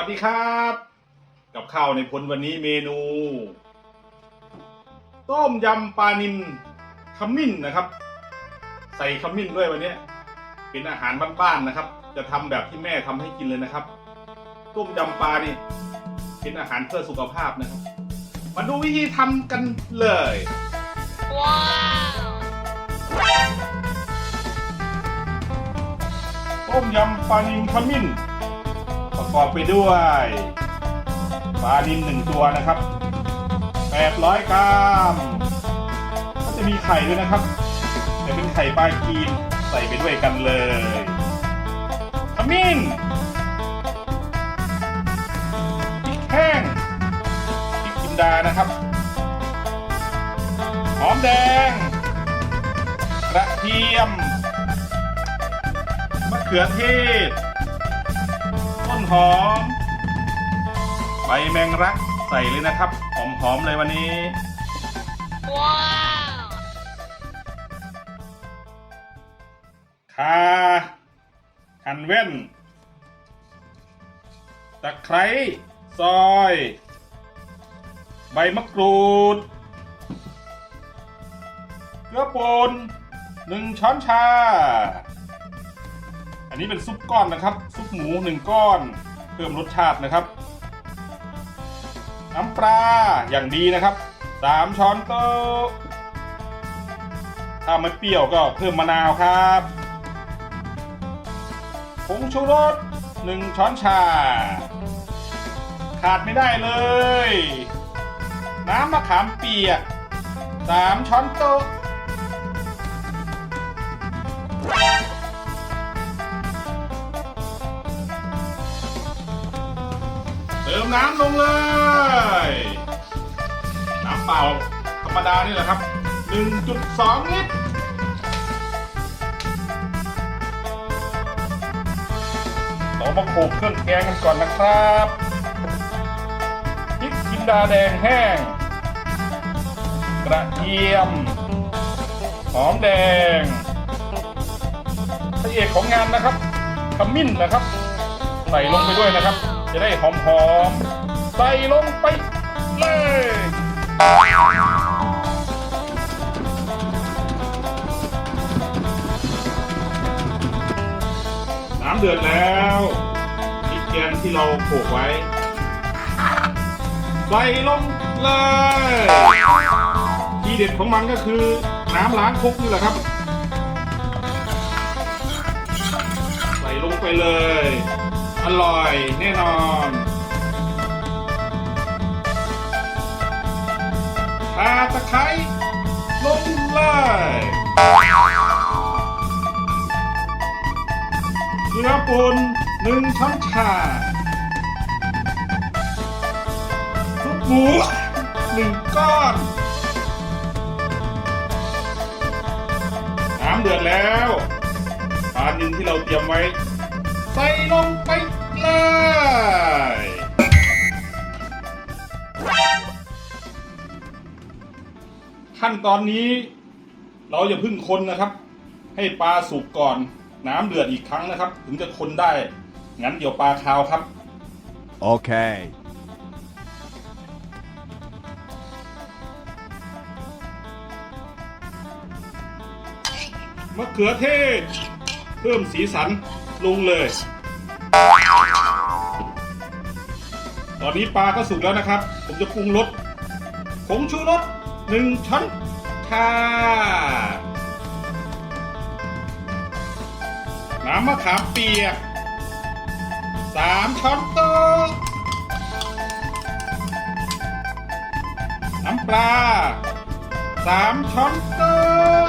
วัสดีครับ กับข้าวในพลวันนี้เมนู ต้มยำปลานิลขมิ้นนะครับ ใส่ขมิ้นด้วยวันนี้ เป็นอาหารบ้านๆนะครับ จะทำแบบที่แม่ทำให้กินเลยนะครับ ต้มยำปลานี่ เป็นอาหารเพื่อสุขภาพนะครับ มาดูวิธีทำกันเลยต้มยำปลานิลขมิ้น ประกอบไปด้วยปลานิลหนึ่งตัวนะครับ 800 กรัมก็จะมีไข่ด้วยนะครับ แต่เป็นไข่ปลากีนใส่ไปด้วยกันเลยขมิ้นพริกแห้งพริกจินดานะครับหอมแดง กระเทียมมะเขือเทศ นหอม ใบแมงรักใส่เลยนะครับ หอมๆเลยวันนี้คาหั่นแว่นตะไคร้ซอย ใบมะกรูด เกลือป่นหนึ่งช้อนชา นนี้เป็นซุปก้อนนะครับ ซุปหมูหนึ่งก้อน เพิ่มรสชาตินะครับ น้ำปลาอย่างดีนะครับสามช้อนโต๊ะถ้าไม่เปรี้ยวก็เพิ่มมะนาวครับผงชูรสหนึ่งช้อนชา ขาดไม่ได้เลย น้ำมะขามเปียกสามช้อนโต๊ะ น้ำลงเลย น้ำเปล่าธรรมดานี่แหละครับ 1.2 ลิตรเรามาโขลกเครื่องแกงกันก่อนนะครับพริกจินดาแดงแห้ง กระเทียม หอมแดงพระเอกของงานนะครับขมิ้นนะครับ ใส่ลงไปด้วยนะครับ จะได้หอมๆ ใส่ลงไปเลยน้ำเดือดแล้วพริกแกงที่เราโขลกไว้ ใส่ลงเลย ทีเด็ดของมันก็คือน้ำล้างครกนี่แหละครับ ใส่ลงไปเลย อร่อยแน่นอนข่าตะไคร้ลงเลยเกลือป่นหนึ่งช้อนชาซุปหมูหนึ่งก้อน น้ำเดือดแล้วปลานิลที่เราเตรียมไว้ ใส่ลงไป เลย ขั้นตอนนี้ เราอย่าพึ่งคนนะครับ ให้ปลาสุกก่อน น้ำเดือดอีกครั้งนะครับ ถึงจะคนได้ งั้นเดี๋ยวปลาคาวครับ Okay. มะเขือเทศ เพิ่มสีสันลงเลยต อนนี้ปลาก็สุกแล้วนะครับ ผมจะปรุงรสผงชูรสหนึ่งช้อนชาน้ำมะขามเปียกสามช้อนโต๊ะน้ำปลาสามช้อนโต๊ะ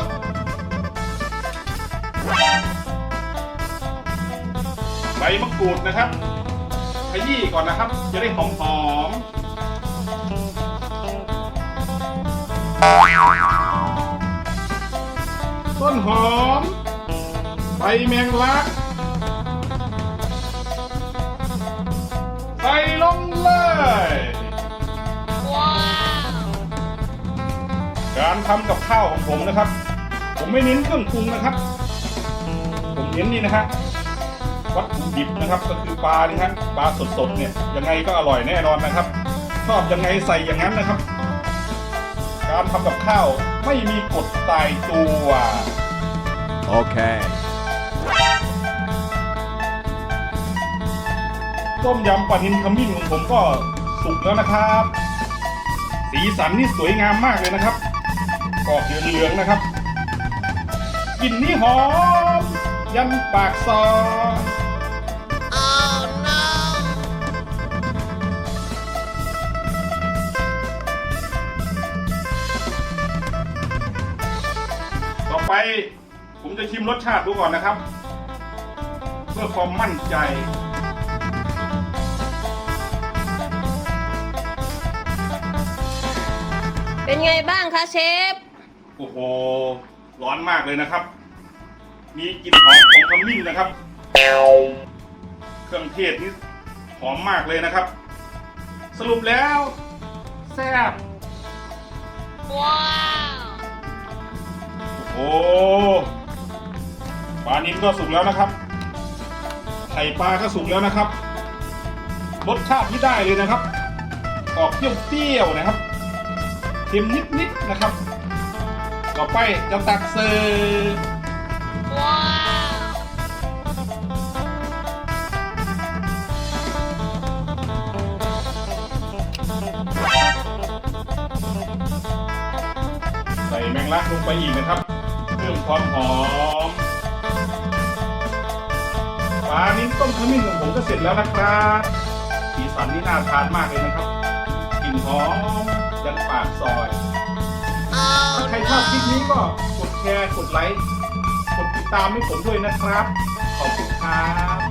ใบมะกรูดนะครับ ยี้ก่อนนะครับ จะได้หอมหอมๆต้นหอมใบแมงลักใส่ลงเลยการทำกับข้าวของผมนะครับ ผมไม่เน้นเครื่องปรุงนะครับ ผมเน้นนี่นะฮะ วัตถุดิบนะครับ ก็คือปลานี่ฮะปลาสดๆเนี่ยยังไงก็อร่อยแน่นอนนะครับชอบยังไงใส่อย่างนั้นนะครับ การทำกับข้าวไม่มีกฎตายตัว Okay. ต้มยำปลานินขมิ้นของผมก็สุกแล้วนะครับ สีสันนี่สวยงามมากเลยนะครับกรอบเหลืองๆนะครับกลิ่นนี่หอม ยันปากซอยต่อไปผมจะชิมรสชาติดูก่อนนะครับ เพื่อความมั่นใจ เป็นไงบ้างคะเชฟ โอ้โห ร้อนมากเลยนะครับ มีกลิ่นหอมของขมิ้นนะครับ เครื่องเทศนี่หอมมากเลยนะครับ สรุปแล้วแซ่บว้าวโอ้โหปลานินก็สุกแล้วนะครับไข่ปลาก็สุกแล้วนะครับรสชาติที่ได้เลยนะครับ ออกเปรี้ยวๆนะครับเค็มนิดๆนะครับ ต่อไปจะตักเสิร์ฟ ว้าวใส่แมงลักลงไปอีกนะครับเพิ่มความหอมปลานิ้นต้มขมิ้นของผมก็เสร็จแล้วนะครับสีสันนี่น่าทานมากเลยนะครับกลิ่นหอมยันปากซอย ถ้าใครชอบคลิปนี้ก็กดแชร์ กดไลค์กดติด ตามให้ผมด้วยนะครับ ขอบคุณครับ